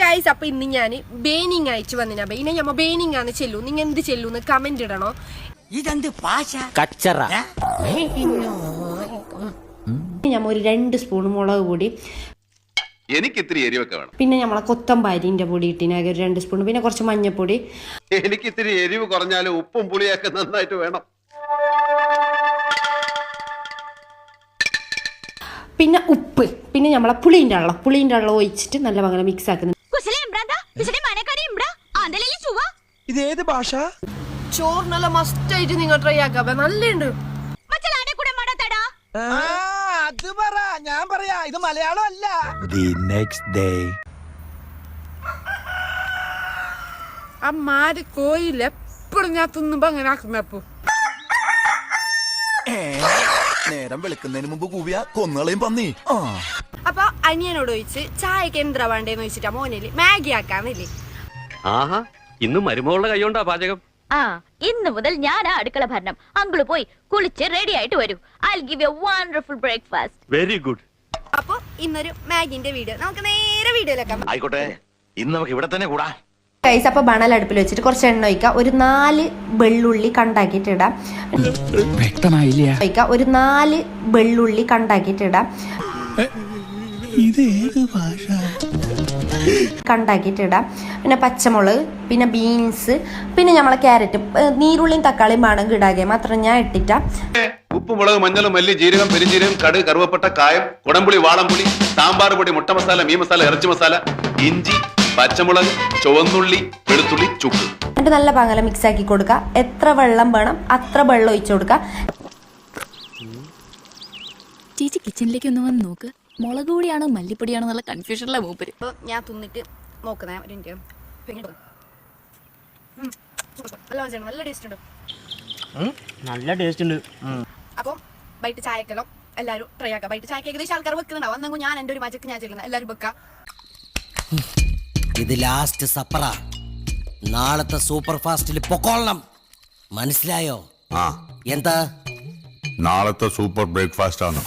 Guys അപ്പൊ ഇന്ന് ഞാൻ ബേനിങ് അയച്ചു വന്നിനാ. ബേനെ ഞമ്മ ബേനിങ് ആണ് ചെല്ലു. നിങ്ങ എന്ത് ചെല്ലൂന്ന് കമന്റ് ഇടണോ? ഇതെന്ത് പാശ? കച്ചറ. ഞമ്മ ഒരു രണ്ട് സ്പൂൺ മുളക് പൊടി. എനിക്ക് ഇത്തിരി എരിവൊക്കെ വേണം. പിന്നെ നമ്മളെ കൊത്തമ്പാരിന്റെ പൊടി ഇട്ടിനാകെ ഒരു രണ്ട് സ്പൂൺ. പിന്നെ കുറച്ച് മഞ്ഞപ്പൊടി. എനിക്ക് ഇത്തിരി എരിവ് കുറഞ്ഞാലും ഉപ്പും പുളിയൊക്കെ നന്നായിട്ട് വേണം. പിന്നെ ഉപ്പ്. പിന്നെ നമ്മളെ പുളിന്റെ വെള്ളം. പുളിന്റെ വെള്ളം ഒഴിച്ചിട്ട് നല്ല മകളെ മിക്സ് ആക്കുന്നത്. ഇതേത് ഭാഷ? ചോറ് നല്ല മസ്റ്റ് ആയിട്ട് നിങ്ങൾ ട്രൈ ആക്കാം. നല്ലുണ്ട്. മച്ചലാടെ കൂടെ മടത്തടാ അത് പറ. ഞാൻ പറയാ ഇത് മലയാളം അല്ല. ദി നെക്സ്റ്റ് ഡേ ആ മാര് കോയില്ല എപ്പോഴും ഞാൻ തിന്നുമ്പോ അങ്ങനെ ആക്കുന്നപ്പോ നേരം വെളുക്കുന്നതിന് മുമ്പ് കൂവിയ കൊന്നുകളയും പന്നി. ആ. അപ്പൊ അനിയനോട് ചോദിച്ച് ചായക്ക് എന്താ വേണ്ടേന്ന് ചോദിച്ചിട്ടാ മോനിൽ? മാഗി ആക്കാന്നില്ലേ? ആഹാ ഇന്ന് മരുമകളുടെ കൈകൊണ്ടാ പാചകം. ആ ഇന്ന് മുതൽ ഞാൻ ആ അടുക്കള ഭരണം. അങ്കിൾ പോയി കുളിച്ച് റെഡി ആയിട്ട് വരൂ. I give a wonderful breakfast very good അപ്പൊ ഇന്നൊരു മാഗിന്റെ വീഡിയോ. നമുക്ക് നേരെ വീഡിയോയിലേക്കാം ആയിക്കോട്ടെ ഇന്ന് നമുക്ക് ഇവിടെ തന്നെ കൂടാ. കൈസ് അപ്പൊ ബണൽ അടുപ്പിൽ വെച്ചിട്ട് കുറച്ച് എണ്ണ ഒഴിക്കുക. ഒരു നാല് വെള്ളുള്ളി കണ്ടാക്കിയിട്ട് ഇടാം. വ്യക്തമായില്ല. ഒഴിക്കുക. ഒരു നാല് വെള്ളുള്ളി കണ്ടാക്കിയിട്ട് ഇടാം. ഇതേത് ഭാഷ? കണ്ടാക്കിയിട്ട് ഇടാം. പിന്നെ പച്ചമുളക് പിന്നെ ബീൻസ് പിന്നെ നമ്മളെ ക്യാരറ്റ്. നീരുള്ളിയും തക്കാളിയും വേണം ഇടാകെ മാത്രം ഞാൻ ഇട്ടിട്ടാ. ഉപ്പ് മുളക് മഞ്ഞൾ മല്ലി ജീരകം പെരിഞ്ജീരകം കട് കറുവപ്പട്ട കായം കുടംപുളി വാളംപുളി സാമ്പാർ പൊടി മുട്ട മസാല മീൻ മസാല ഇറച്ചി മസാല ഇഞ്ചി. പച്ചമുളക് ചുവന്നുള്ളി വെളുത്തുള്ളി ചുക്ക്. എന്നിട്ട് നല്ല പങ്ങല മിക്സ് ആക്കി കൊടുക്കുക എത്ര വെള്ളം വേണം അത്ര വെള്ളം ഒഴിച്ചു കൊടുക്കുക ചേച്ചി കിച്ചണിലേക്ക് ഒന്ന് വന്ന് നോക്ക്. മുളക് പൊടിയാണോ മല്ലിപ്പൊടിയാണോ എന്നുള്ള കൺഫ്യൂഷനിലെ മൂപ്പര്. അപ്പോൾ ഞാൻ തിന്നിട്ട് നോക്കുന്നേ ഒരു മിനിറ്റ്. നല്ല ടേസ്റ്റ് ഉണ്ട് നല്ല ടേസ്റ്റ് ഉണ്ട്. അപ്പം വൈകിട്ട് ചായക്കലോ എല്ലാവരും ട്രൈ ആക്കാം. വൈകിട്ട് ചായക്ക് ഏകദേശം ആൾക്കാർ വെക്കുന്നുണ്ടാവും. അന്നെങ്കിൽ ഞാൻ എന്റെ ഒരു മജക്ക് ഞാൻ ചെയ്യുന്നത് എല്ലാവരും വെക്കാം. ഇത് ലാസ്റ്റ് സപ്പറ നാളത്തെ സൂപ്പർ ഫാസ്റ്റിൽ പൊക്കോളണം. മനസ്സിലായോ? ആ. എന്താ? നാളത്തെ സൂപ്പർ ബ്രേക്ക്ഫാസ്റ്റ് ആണ്.